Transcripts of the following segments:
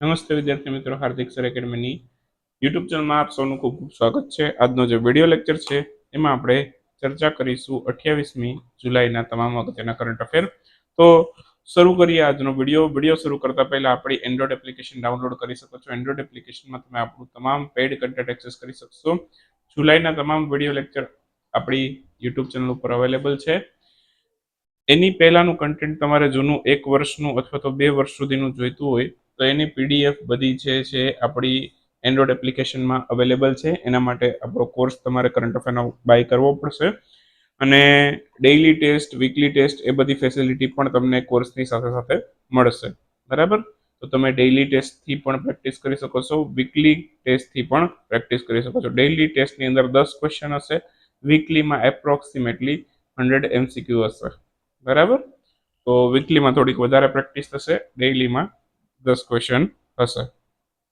નમસ્તે વિદ્યાર્થી મિત્રો, હાર્દિક સર એકેડમીની યુટ્યુબ ચેનલમાં આપ સૌનું ખૂબ ખૂબ સ્વાગત છે. આજનો જે વીડિયો લેક્ચર છે, એમાં આપણે ચર્ચા કરીશું અઠ્યાવીસમી જુલાઈના તમામ અગત્યના કરંટ અફેર તો શરૂ કરીએ આજનો વીડિયો. વીડિયો શરૂ કરતા પહેલા આપણી એન્ડ્રોઇડ એપ્લિકેશન ડાઉનલોડ કરી શકો છો. એન્ડ્રોઇડ એપ્લિકેશનમાં તમે આપણું તમામ પેઇડ કન્ટેન્ટ એક્સેસ કરી શકશો. જુલાઈના તમામ વીડિયો લેક્ચર આપણી યુટ્યુબ ચેનલ ઉપર અવેલેબલ છે. એની પહેલાનું કન્ટેન્ટ તમારે જૂનું એક વર્ષનું અથવા તો બે વર્ષ સુધીનું જોઈતું હોય તો એની પીડીએફ બધી છે છે આપણી એન્ડ્રોઇડ એપ્લિકેશનમાં અવેલેબલ છે. એના માટે આપણો કોર્સ તમારે કરંટ અફેરનો બાય કરવો પડશે. અને ડેઇલી ટેસ્ટ વીકલી ટેસ્ટ એ બધી ફેસિલિટી પણ તમને કોર્સની સાથે સાથે મળશે. બરાબર? તો તમે ડેઇલી ટેસ્ટથી પણ પ્રેક્ટિસ કરી શકો છો. વીકલી ટેસ્ટથી પણ પ્રેક્ટિસ કરી શકો છો. ડેઇલી ટેસ્ટની અંદર દસ ક્વેશ્ચન હશે. વીકલીમાં એપ્રોક્સિમેટલી હંડ્રેડ એમસીક્યુ હશે. બરાબર? તો વીકલીમાં થોડીક વધારે પ્રેક્ટિસ થશે. ડેઇલીમાં દસ ક્વેશ્ચન હશે.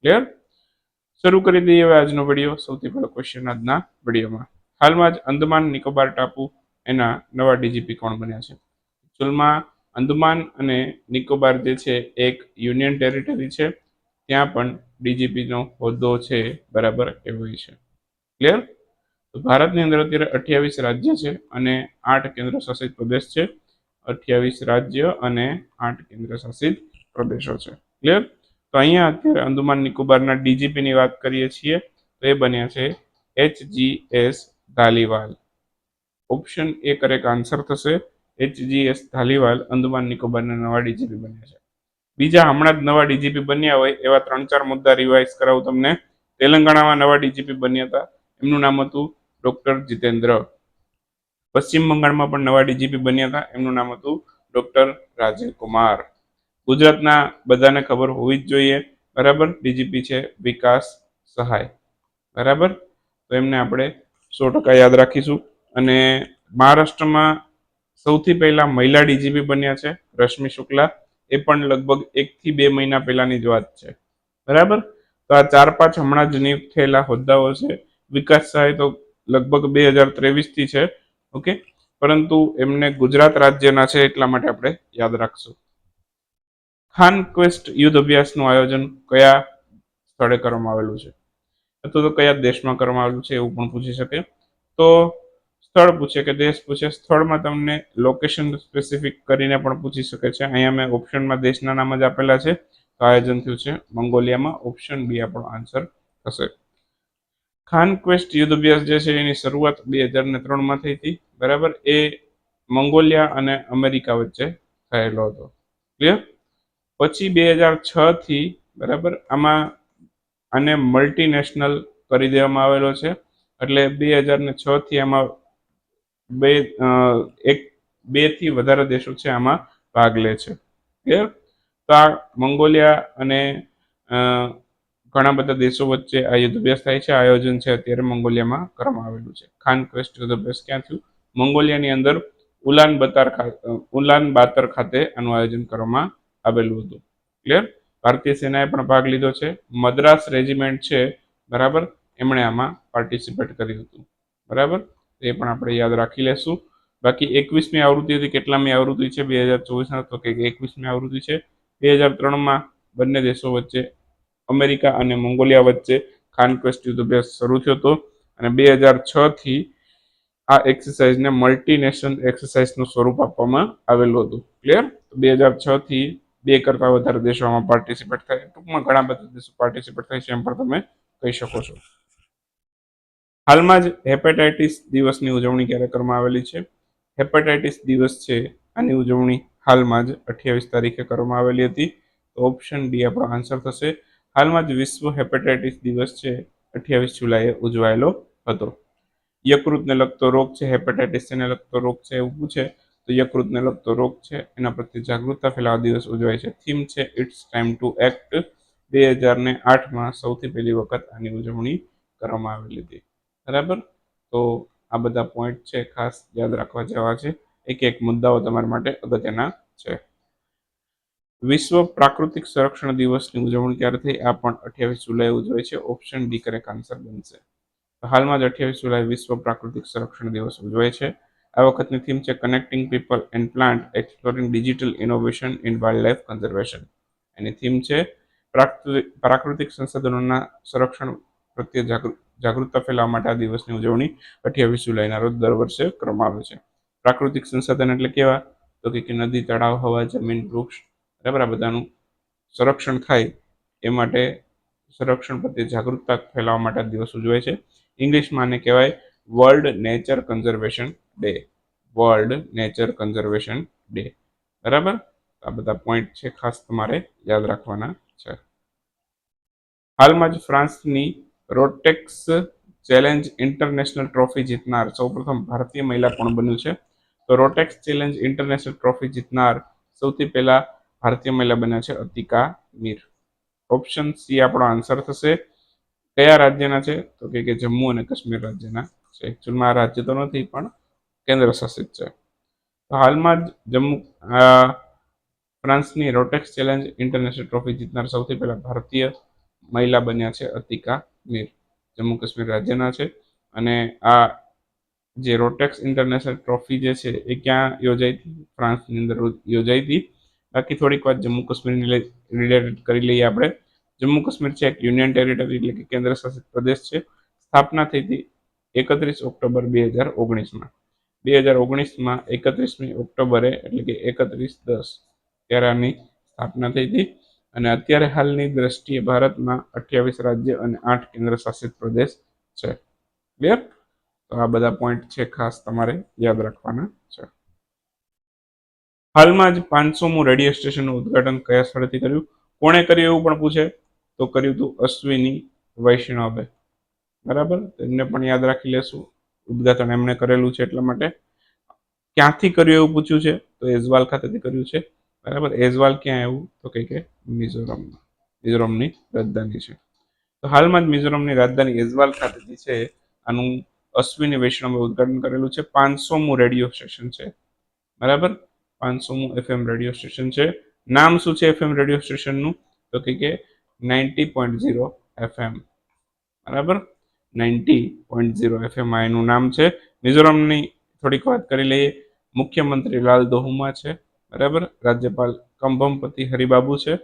ક્લિયર શરૂ કરી દઈએ હવે આજનો વીડિયો સૌથી પહેલો ક્વેશ્ચન આજના વિડીયોમાં. હાલમાં જ અંદમાન નિકોબાર ટાપુ એના નવા ડીજીપી કોણ બન્યા છે? એકચ્યુઅલમાં અંદમાન અને નિકોબાર જે છે, એક યુનિયન ટેરિટરી છે, ત્યાં પણ ડીજીપીનો હોદ્દો છે, બરાબર એવો છે. ક્લિયર ભારતની અંદર અત્યારે અઠ્યાવીસ રાજ્ય છે અને આઠ કેન્દ્ર શાસિત પ્રદેશ છે. અઠ્યાવીસ રાજ્ય અને આઠ કેન્દ્ર શાસિત પ્રદેશો છે. ક્લિયર તો અહીંયા અત્યારે અંદમાન નિકોબારના ડીજીપીની વાત કરીએ છીએ, તો એ બન્યા છે H G S Dhaliwal. Option એ કરેક્ટ આન્સર થશે. H G S Dhaliwal Andaman નિકોબારના નવા ડીજીપી બન્યા છે. બીજા હમણાં જ નવા ડીજીપી બન્યા હોય એવા ત્રણ ચાર મુદ્દા રિવાઇઝ કરાવું તમને. તેલંગાણામાં નવા ડીજીપી બન્યા હતા. એમનું નામ હતું ડોક્ટર જીતેન્દ્ર. પશ્ચિમ બંગાળમાં પણ નવા ડીજીપી બન્યા હતા. એમનું નામ હતું ડોક્ટર રાજીવ કુમાર. ગુજરાતના બધાને ખબર હોવી જ જોઈએ. બરાબર? ડીજીપી છે, વિકાસ સહાય. બરાબર? તો એમને આપણે સો ટકા યાદ રાખીશું. અને મહારાષ્ટ્રમાં સૌથી પહેલા મહિલા ડીજીપી બન્યા છે, રશ્મિ શુક્લા. એ પણ લગભગ એકથી બે મહિના પહેલાની જ વાત છે. બરાબર? તો આ ચાર પાંચ હમણાં જ નિયુક્ત થયેલા હોદ્દાઓ છે. વિકાસ સહાય તો લગભગ બે હજાર ત્રેવીસથી છે. ઓકે? પરંતુ એમને ગુજરાત રાજ્યના છે એટલા માટે આપણે યાદ રાખશું. ખાન ક્વેસ્ટ યુદ્ધ અભ્યાસનું આયોજન કયા સ્થળે કરવામાં આવેલું છે? અથવા તો કયા દેશમાં કરવામાં આવેલું છે એવું પણ પૂછી શકે. તો સ્થળ પૂછે કે દેશ પૂછે, સ્થળમાં તમને લોકેશન સ્પેસિફિક કરીને પણ પૂછી શકે છે. અહીંયા મેં ઓપ્શનમાં દેશના નામ જ આપેલા છે. તો આયોજન થયું છે મંગોલિયામાં. ઓપ્શન બી આપણો આન્સર થશે. ખાન ક્વેસ્ટ યુદ્ધ અભ્યાસ જે છે એની શરૂઆત બે હજાર ને ત્રણમાં થઈ હતી. બરાબર? એ મંગોલિયા અને અમેરિકા વચ્ચે થયેલો હતો. ક્લિયર પછી બે હજાર છ થી, બરાબર, આમાં આને મલ્ટીનેશનલ કરી દેવામાં આવેલો છે. એટલે બે હજાર ને છ થી આમાં બે એક, બેથી વધારે દેશો છે આમાં ભાગ લે છે. ક્લિયર તો આ મંગોલિયા અને ઘણા બધા દેશો વચ્ચે આ યુદ્ધ અભ્યાસ થાય છે. આયોજન છે અત્યારે મંગોલિયામાં કરવામાં આવેલું છે. ખાન ક્વેસ્ટ યુદ્ધ અભ્યાસ ક્યાં થયું? મંગોલિયાની અંદર ઉલાન બતાર ઉલાન બાતર ખાતે આનું આયોજન કરવામાં આવેલું હતું. ક્લિયર ભારતીય સેનાએ પણ ભાગ લીધો છે. મદ્રાસ રેજિમેન્ટ છે. બરાબર? એમણે આમાં પાર્ટિસિપેટ કર્યું હતું. બરાબર? એ પણ આપણે યાદ રાખી લેશું. બાકી એકવીસમી આવૃત્તિ હતી. કેટલામી આવૃત્તિ છે? બે હજાર ચોવીસના? તો કે એકવીસમી આવૃત્તિ છે. બે હજાર ત્રણમાં બંને દેશો વચ્ચે, અમેરિકા અને મંગોલિયા વચ્ચે ખાનક્વેસ્ટ યુદ્ધ અભ્યાસ શરૂ થયો હતો. અને બે હજાર છથી આ એક્સરસાઇઝને મલ્ટીનેશનલ એક્સરસાઇઝનું સ્વરૂપ આપવામાં આવેલું હતું. ક્લિયર બે હજાર છ થી બે કરતાં વધારે દેશો આમાં પાર્ટિસિપેટ થાય. ટૂંકમાં ઘણા બધા દેશો પાર્ટિસિપેટ થાય છે એમ પણ તમે કહી શકો છો. હાલમાં જ હેપેટાઇટિસ દિવસની ઉજવણી ક્યારે કરવામાં આવેલી છે? હેપેટાઇટિસ દિવસ છે, આની ઉજવણી હાલમાં જ અઠ્યાવીસ તારીખે કરવામાં આવેલી હતી. તો ઓપ્શન ડી આપણો આન્સર થશે. હાલમાં જ વિશ્વ હેપેટાઇટિસ દિવસ છે, અઠ્યાવીસ જુલાઈએ ઉજવાયેલો હતો. યકૃતને લગતો રોગ છે, હેપેટાઇટિસને લગતો રોગ છે એવું પૂછે. તો યકૃતને લગતો રોગ છે, એના પ્રત્યે જાગૃતતા ફેલાવા દિવસ ઉજવાય છે. થીમ છે ઇટ્સ ટાઈમ ટુ એક્ટ બે હજાર ને આઠમાં સૌથી પહેલી વખત આની ઉજવણી કરવામાં આવેલી હતી બરાબર? તો આ બધા પોઈન્ટ છે, ખાસ યાદ રાખવા જેવા છે. એક એક મુદ્દાઓ તમારા માટે અગત્યના છે. વિશ્વ પ્રાકૃતિક સંરક્ષણ દિવસની ઉજવણી ક્યારે થઈ આ પણ અઠ્યાવીસ જુલાઈ ઉજવાય છે. ઓપ્શન ડી કરેક્ટ આન્સર બનશે. હાલમાં જ અઠ્યાવીસ જુલાઈ વિશ્વ પ્રાકૃતિક સંરક્ષણ દિવસ ઉજવાય છે. આ વખતની થીમ છે connecting people and plant exploring digital innovation in wildlife conservation any theme છે પ્રાકૃતિક સંસાધનોના સંરક્ષણ પ્રત્યે જાગૃ- જાગૃતતા ફેલાવવા માટે આ દિવસની ઉજવણી અઠ્યાવીસ જુલાઈના રોજ દર વર્ષે કરવામાં આવે છે. પ્રાકૃતિક સંસાધન એટલે કેવા? તો કે નદી, તળાવ, હવા, જમીન, વૃક્ષ, બરાબર? આ બધાનું સંરક્ષણ થાય એ માટે સંરક્ષણ પ્રત્યે જાગૃતતા ફેલાવવા માટે આ દિવસ ઉજવાય છે. ઇંગ્લિશમાં આને કહેવાય world nature conservation day world nature conservation day બરાબર? આ બધા પોઈન્ટ છે ખાસ તમારે યાદ રાખવાના છે. હાલમાં જ ફ્રાન્સની રોટેક્સ ચેલેન્જ ઇન્ટરનેશનલ ટ્રોફી જીતનાર સૌપ્રથમ ભારતીય મહિલા કોણ બન્યું છે? તો રોટેક્સ ચેલેન્જ ઇન્ટરનેશનલ ટ્રોફી જીતનાર સૌથી પહેલા ભારતીય મહિલા બન્યા છે અતિકા મીર. ઓપ્શન સી આપણો આન્સર થશે. કયા રાજ્યના છે? તો કે જમ્મુ અને કાશ્મીર રાજ્યના. છે. એકચ્યુઅલમાં આ રાજ્ય તો નથી, પણ કેન્દ્ર શાસિત છે. હાલમાં જ જમ્મુ ફ્રાન્સની રોટેક્સ ચેલેન્જ ઇન્ટરનેશનલ ટ્રોફી જીતનાર સૌથી પહેલા ભારતીય મહિલા બન્યા છે અતિકા મીર. જમ્મુ કાશ્મીર રાજ્યના છે. અને આ જે રોટેક્સ ઇન્ટરનેશનલ ટ્રોફી જે છે, એ ક્યાં યોજાઈ હતી? ફ્રાન્સની અંદર યોજાઈ હતી. બાકી થોડીક વાત જમ્મુ કાશ્મીરની રિલેટેડ કરી લઈએ આપણે. જમ્મુ કાશ્મીર છે એક યુનિયન ટેરિટરી એટલે કે કેન્દ્ર શાસિત પ્રદેશ છે. સ્થાપના થઈ હતી એકત્રીસ ઓક્ટોબર બે હજાર ઓગણીસમાં. બે હજાર ઓગણીસમાં એકત્રીસમી ઓક્ટોબરે એટલે કે એકત્રીસ દસ ત્યારે સ્થાપના થઈ હતી. અને અત્યારે હાલની દ્રષ્ટિએ ભારતમાં અઠ્યાવીસ રાજ્ય અને આઠ કેન્દ્ર શાસિત પ્રદેશ છે. ક્લિયર તો આ બધા પોઈન્ટ છે ખાસ તમારે યાદ રાખવાના છે. હાલમાં જ પાંચસોમું રેડિયો સ્ટેશનનું ઉદ્ઘાટન કયા સ્થળેથી કર્યું? કોણે કર્યું એવું પણ પૂછે? તો કર્યું હતું અશ્વિની વૈષ્ણવે. બરાબર? તેમને પણ યાદ રાખી લેશું. ઉદ્ઘાટન એમણે કરેલું છે એટલા માટે. ક્યાંથી કર્યું એવું પૂછ્યું છે? તો એઝવાલ ખાતેથી કર્યું છે. બરાબર? એઝવાલ ક્યાં આવ્યું તો કંઈ કે મિઝોરમમાં. મિઝોરમની રાજધાની છે. તો હાલમાં જ મિઝોરમની રાજધાની એઝવાલ ખાતેથી છે. આનું અશ્વિની વૈષ્ણવે ઉદ્ઘાટન કરેલું છે. પાંચસોમું રેડિયો સ્ટેશન છે. બરાબર? પાંચસોમું એફએમ રેડિયો સ્ટેશન છે. નામ શું છે એફએમ રેડિયો સ્ટેશનનું? તો કે કે નાઇન્ટી પોઈન્ટ ઝીરો એફએમ. બરાબર? નાઇન્ટી પોઈન્ટ ઝીરો એફએમ એનું નામ છે. મિઝોરમની થોડીક વાત કરી લઈએ. મુખ્યમંત્રી લાલ દોહુમા છે. બરાબર? રાજ્યપાલ કંભમપતિ હરિબાબુ છે.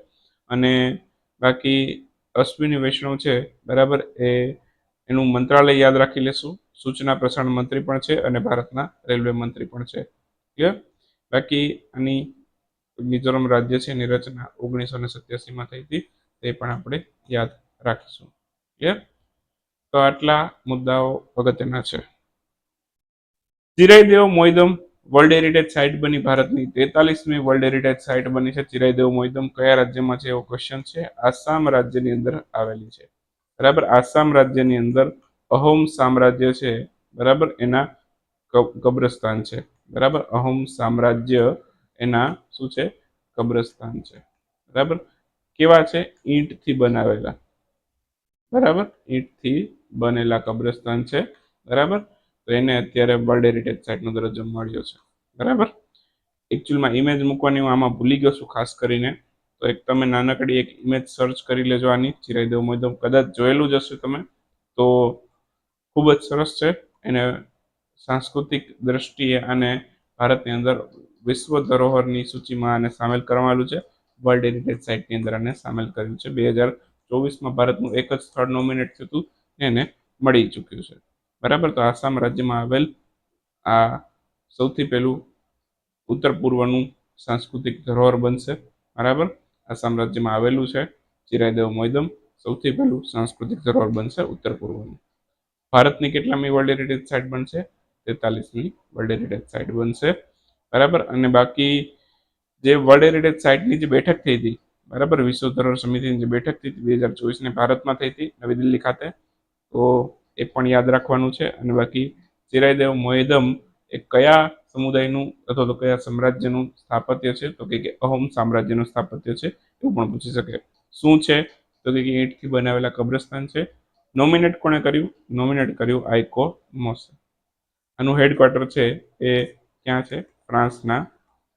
અને બાકી અશ્વિની વૈષ્ણવ છે. બરાબર? એ એનું મંત્રાલય યાદ રાખી લેશું. સૂચના પ્રસારણ મંત્રી પણ છે અને ભારતના રેલવે મંત્રી પણ છે. ક્લિયર બાકી આની મિઝોરમ રાજ્ય છે એની રચના ઓગણીસો ને સત્યાસીમાં થઈ હતી. તે પણ આપણે યાદ રાખીશું. ક્લિયર તો આટલા મુદ્દાઓ અગત્યના છે. Charaideo Moidam world heritage site બની ભારતની તેતાલીસમી વર્લ્ડ હેરિટેજ સાઇટ બની છે. ચિરાઈદેવ મોયદમ કયા રાજ્યમાં છે એવો ક્વેશ્ચન છે. આસામ રાજ્યની અંદર આવેલી છે. બરાબર? આસામ રાજ્યની અંદર અહોમ સામ્રાજ્ય છે. બરાબર? એના કબ્રસ્તાન છે. બરાબર? અહોમ સામ્રાજ્ય એના શું છે? કબ્રસ્તાન છે. બરાબર? કેવા છે? ઈંટથી બનાવેલા. બરાબર? ઈંટથી બનેલા કબ્રસ્તાન છે. બરાબર? તો એને અત્યારે વર્લ્ડ હેરિટેજ સાઇટનો દરજ્જો મળ્યો છે. બરાબર? એકચ્યુઅલમાં ઇમેજ મૂકવાની હું આમાં ભૂલી ગયો છું, ખાસ કરીને. તો એક તમે નાનકડી એક ઇમેજ સર્ચ કરી લેજો આની. ચિરાઈદેવ મોયદમ કદાચ જોયેલું જ હશે તમે. તો ખૂબ જ સરસ છે. એને સાંસ્કૃતિક દ્રષ્ટિએ અને ભારતની અંદર વિશ્વ ધરોહરની સૂચિમાં આને સામેલ કરવાલું છે. વર્લ્ડ હેરિટેજ સાઇટની અંદર આને સામેલ કર્યું છે. બે હજાર ચોવીસમાં ભારતનું એક જ સ્થળ નોમિનેટ થયું હતું. એને મળી ચૂક્યું છે. બરાબર? તો આસામ રાજ્યમાં આવેલ આ સૌથી પહેલું ઉત્તર પૂર્વનું સાંસ્કૃતિક ધરોહર બનશે. બરાબર? આસામ રાજ્યમાં આવેલું છે ચિરાયદેવ મોયદમ સૌથી પહેલું સાંસ્કૃતિક ધરોહર બનશે ઉત્તર પૂર્વનું. ભારતની કેટલામી વર્લ્ડ હેરિટેજ સાઇટ બનશે? તેતાલીસમી વર્લ્ડ હેરિટેજ સાઇટ બનશે. બરાબર? અને બાકી જે વર્લ્ડ હેરિટેજ સાઇટની જે બેઠક થઈ હતી, બરાબર? વિશ્વ ધરોહર સમિતિની જે બેઠક થઈ હતી, બે હજાર ચોવીસની ભારતમાં થઈ હતી, નવી દિલ્હી ખાતે. તો એ પણ યાદ રાખવાનું છે. અને બાકી ચિરાઈદેવ મોયદમ એ કયા સમુદાયનું અથવા તો કયા સામ્રાજ્યનું સ્થાપત્ય છે? તો કે અહોમ સામ્રાજ્યનું સ્થાપત્ય છે, એવું પણ પૂછી શકે. શું છે? તો કે ઈંટથી બનાવેલા કબ્રસ્તાન છે. નોમિનેટ કોણે કર્યું? નોમિનેટ કર્યું આઈકો મોસે આનું હેડક્વાર્ટર છે એ ક્યાં છે? ફ્રાન્સના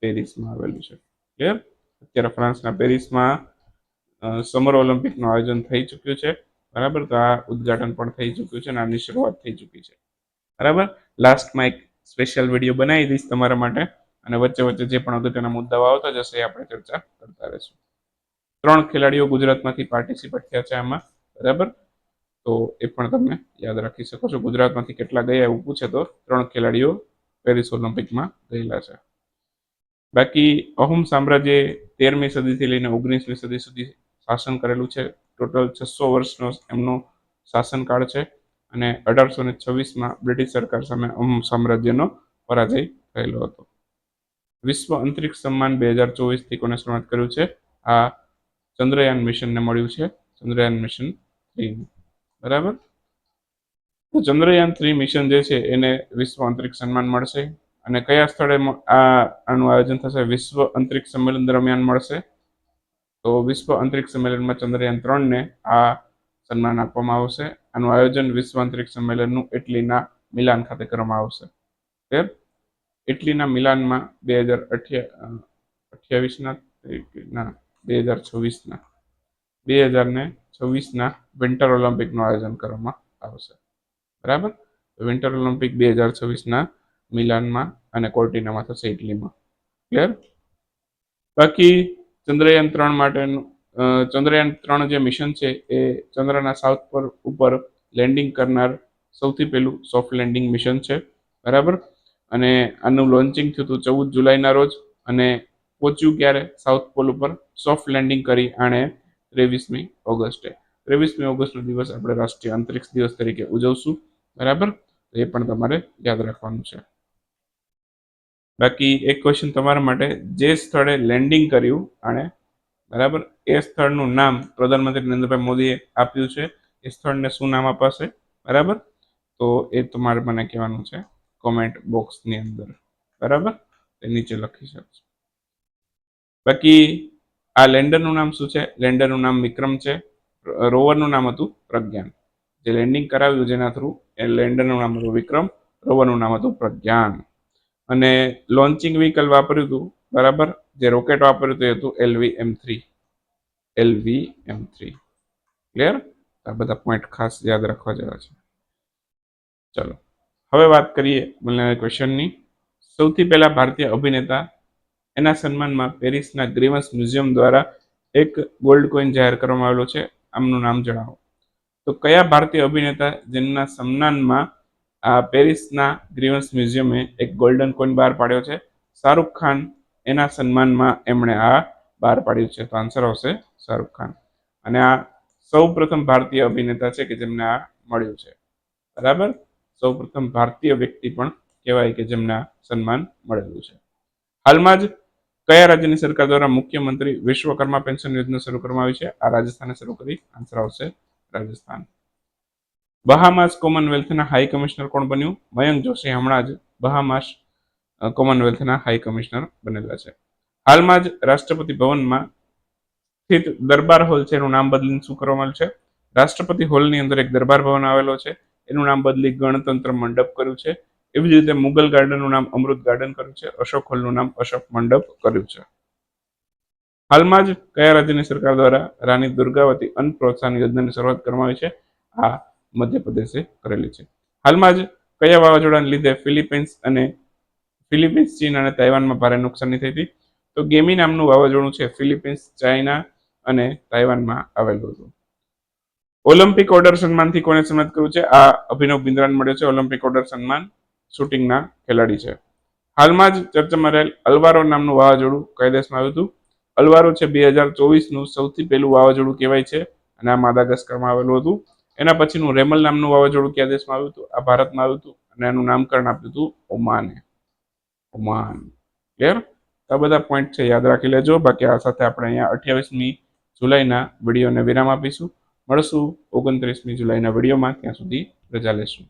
પેરિસમાં આવેલું છે. ક્લિયર અત્યારે ફ્રાન્સના પેરિસમાં સમર ઓલિમ્પિકનું આયોજન થઈ ચૂક્યું છે. બરાબર? તો આ ઉદ્ઘાટન પણ થઈ ચૂક્યું છે અને આની શરૂઆત થઈ ચૂકી છે. બરાબર? લાસ્ટમાં એક સ્પેશિયલ વીડિયો બનાવી દઈશ તમારા માટે અને વચ્ચે વચ્ચે જે પણ અગત્યના મુદ્દાઓ આવતા જશે એ આપણે ચર્ચા કરતા રહીશું. ત્રણ ખેલાડીઓ ગુજરાતમાંથી પાર્ટિસિપેટ થયા છે આમાં. બરાબર? તો એ પણ તમે યાદ રાખી શકો છો. ગુજરાતમાંથી કેટલા ગયા એવું પૂછે તો ત્રણ ખેલાડીઓ પેરિસ ઓલિમ્પિકમાં ગયેલા છે. બાકી અહોમ સામ્રાજ્ય તેરમી સદીથી લઈને ઓગણીસમી સદી સુધી શાસન કરેલું છે. ટોટલ છસો વર્ષનો એમનો શાસનકાળ છે અને અઢારસો ને છવ્વીસમાં બ્રિટિશ સરકાર સામે અમ સામ્રાજ્યનો પરાજય થયેલો હતો. વિશ્વ અંતરિક્ષ સન્માન બે હજાર ચોવીસથી કોને શરૂઆત કર્યું છે? આ ચંદ્રયાન મિશનને મળ્યું છે, ચંદ્રયાન મિશન થ્રી. બરાબર? તો ચંદ્રયાન થ્રી મિશન જે છે એને વિશ્વ અંતરિક્ષ સન્માન મળશે અને કયા સ્થળે આ આનું આયોજન થશે? વિશ્વ અંતરિક્ષ સંમેલન દરમિયાન મળશે. તો વિશ્વ અંતરિક્ષ સંમેલનમાં ચંદ્રયાન ત્રણને આ સન્માન આપવામાં આવશે. આનું આયોજન વિશ્વ અંતરિક્ષ સંમેલનનું ઇટલીના મિલાન ખાતે કરવામાં આવશે. ક્લિયર ઇટલીના મિલાનમાં બે હજાર અઠ્યા, અઠ્યાવીસના બે હજાર છવ્વીસના, બે હજાર ને છવ્વીસના વિન્ટર ઓલિમ્પિકનું આયોજન કરવામાં આવશે. બરાબર? વિન્ટર ઓલિમ્પિક બે હજાર છવ્વીસના મિલાનમાં અને કોર્ટિનામાં થશે ઇટલીમાં. ક્લિયર? બાકી ચંદ્રયાન ત્રણ માટેનું ચંદ્રયાન ત્રણ જે મિશન છે એ ચંદ્રના સાઉથ પર ઉપર લેન્ડિંગ કરનાર સૌથી પહેલું સોફ્ટ લેન્ડિંગ મિશન છે. બરાબર? અને આનું લોન્ચિંગ થયું હતું ચૌદ જુલાઈના રોજ અને પહોંચ્યું ક્યારે? સાઉથ પોલ ઉપર સોફ્ટ લેન્ડિંગ કરી આણે ત્રેવીસમી ઓગસ્ટે. ત્રેવીસમી ઓગસ્ટનો દિવસ આપણે રાષ્ટ્રીય અંતરિક્ષ દિવસ તરીકે ઉજવશું. બરાબર? એ પણ તમારે યાદ રાખવાનું છે. બાકી એક ક્વેશ્ચન તમારા માટે, જે સ્થળે લેન્ડિંગ કર્યું આણે બરાબર, એ સ્થળનું નામ પ્રધાનમંત્રી નરેન્દ્રભાઈ મોદીએ આપ્યું છે, એ સ્થળને શું નામ અપાશે? બરાબર? તો એ તમારે મને કહેવાનું છે કોમેન્ટ બોક્સની અંદર. બરાબર? તે નીચે લખી શકશો. બાકી આ લેન્ડરનું નામ શું છે? લેન્ડરનું નામ વિક્રમ છે. રોવરનું નામ હતું પ્રજ્ઞાન. જે લેન્ડિંગ કરાવ્યું જેના થ્રુ એ લેન્ડરનું નામ હતું વિક્રમ, રોવરનું નામ હતું પ્રજ્ઞાન. અને લોન્ચિંગ વ્હીકલ વાપર્યું હતું, બરાબર? જે રોકેટ વાપર્યું હતું એ હતું LV M three LV M three clear આ બધા પોઈન્ટ ખાસ યાદ રાખવા જેવા છે. ચલો, હવે વાત કરીએ મને ક્વેશ્ચનની સૌથી પહેલા ભારતીય અભિનેતા એના સન્માનમાં પેરિસના ગ્રીવન્સ મ્યુઝિયમ દ્વારા એક ગોલ્ડ કોઈન જાહેર કરવામાં આવેલો છે. આમનું નામ જણાવો. તો કયા ભારતીય અભિનેતા જેમના સન્માનમાં પેરિસના ગ્રીવન્સ મ્યુઝિયમે એક ગોલ્ડન કોઈન બહાર પાડ્યો છે. શાહરૂખ ખાન એના સન્માનમાં એમણે આ બહાર પાડ્યું છે. તો આન્સર આવશે શાહરૂખ ખાન. અને આ સૌ પ્રથમ ભારતીય અભિનેતા છે કે જેમને આ મળ્યું છે. બરાબર? સૌ પ્રથમ ભારતીય વ્યક્તિ પણ કહેવાય કે જેમને આ સન્માન મળેલું છે. હાલમાં જ કયા રાજ્યની સરકાર દ્વારા મુખ્યમંત્રી વિશ્વકર્મા પેન્શન યોજના શરૂ કરવામાં આવી છે? આ રાજસ્થાને શરૂ કરી. આન્સર આવશે રાજસ્થાન. બહામાસ કોમનવેલ્થના હાઈ કમિશનર કોણ બન્યું? મયંક જોશી હમણાં જ બહામાસ કોમનવેલ્થના હાઈ કમિશનર બનેલા છે. હાલમાં જ રાષ્ટ્રપતિ ભવનમાં સ્થિત દરબાર હોલ છે, એનું નામ બદલીને શું કરવામાં આવ્યું છે? રાષ્ટ્રપતિ હોલની અંદર એક દરબાર ભવન આવેલો છે, એનું નામ બદલી ગણતંત્ર મંડપ કર્યું છે. એવી જ રીતે મુગલ ગાર્ડનનું નામ અમૃત ગાર્ડન કર્યું છે, અશોક હોલનું નામ અશોક મંડપ કર્યું છે. હાલમાં જ કયા રાજ્યની સરકાર દ્વારા રાણી દુર્ગાવતી અન્ન પ્રોત્સાહન યોજનાની શરૂઆત કરવામાં આવી છે? આ મધ્યપ્રદેશે કરેલી છે. હાલમાં જ કયા વાવાઝોડાને લીધે ફિલિપિન્સ અને ફિલિપિન્સ, ચીન અને તાઇવાનમાં ભારે નુકસાની થઈ હતી? તો ગેમી નામનું વાવાઝોડું છે ફિલિપિન્સ, ચાઇના અને તાઇવાનમાં આવેલું હતું. ઓલિમ્પિક ઓર્ડર સન્માનથી કોને સન્માનિત કર્યું છે? આ અભિનવ બિંદ્રાને મળ્યો છે. ઓલિમ્પિક ઓર્ડર સન્માન શૂટિંગના ખેલાડી છે. હાલમાં જ ચર્ચામાં રહેલ અલવારો નામનું વાવાઝોડું કાયદેશમાં દેશમાં આવ્યું હતું. અલવારો છે બે હજાર ચોવીસનું સૌથી પહેલું વાવાઝોડું કહેવાય છે અને આ માદાગસ્કરમાં આવેલું હતું. એના પછીનું રેમલ નામનું વાવાઝોડું કયા દેશમાં આવ્યું હતું? આ ભારતમાં આવ્યું હતું અને એનું નામકરણ આપ્યું હતું ઓમાને. ઓમાન. ક્લિયર આ બધા પોઈન્ટ છે, યાદ રાખી લેજો. બાકી આ સાથે આપણે અહીંયા અઠ્યાવીસમી જુલાઈના વિડીયોને વિરામ આપીશું. મળશું ઓગણત્રીસમી જુલાઈના વિડીયોમાં. ત્યાં સુધી રજા લેશું.